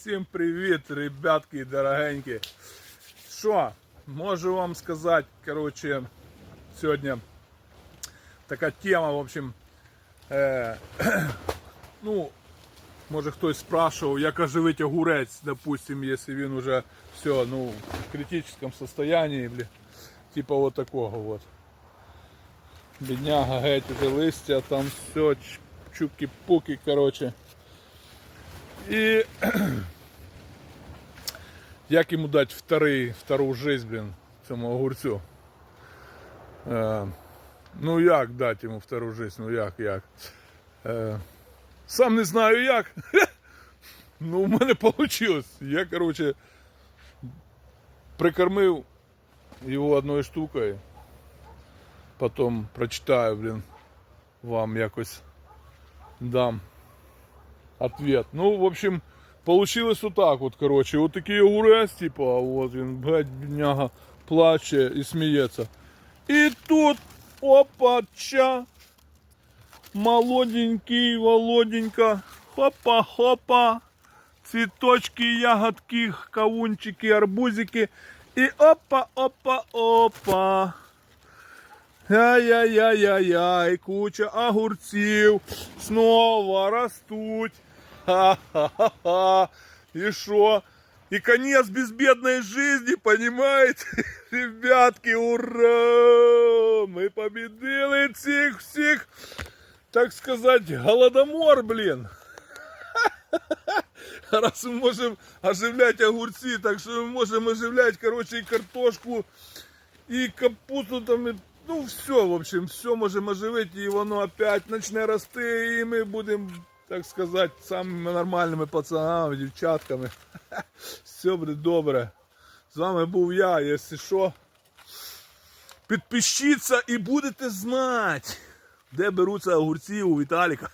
Всім привіт, ребятки дорогенькі. Що, можу вам сказати, коротше, сьогодні така тема, в общем, е, ну, може хтось спрашивав, як оживить огурець, допустим, якщо він уже все, ну, в критичному состоянии, бля, типа вот такого вот. Бідняга геть уже листя, там все, чуки-пуки, короче. І як йому дати вторий, втору жизнь, блін, цьому огурцю? Е, ну як дати йому втору жизнь? Ну як, як? Е, сам не знаю як. ну, в мене вийшло. Я, короче, прикормив його одною штукою. Потім прочитаю, блін, вам якось дам ответ. Ну, в общем, получилось вот так вот, короче. Вот такие огурець, типа, вот він, блядь, бідняга, плаче і сміється. І тут, опа-ча, молоденький, Володенька, хопа-хопа, цветочки, ягодки, кавунчики, арбузики. І опа-опа-опа. Ай-яй-яй-яй-яй, куча огурців снова растуть. Ха-ха-ха-ха. И шо? И конец безбедной жизни, понимаете? Ребятки, ура! Мы победили цих всіх, так сказать, голодомор, блин. Раз мы можем оживлять огурцы, так что мы можем оживлять, короче, и картошку, и капусту там, и, ну все, в общем, все можем оживить, и воно опять начне рости, и мы будем, так сказати, самими нормальними пацанами, дівчатками. Все буде добре. З вами був я, якщо що. Підпишіться і будете знати, де беруться огурці у Віталіка.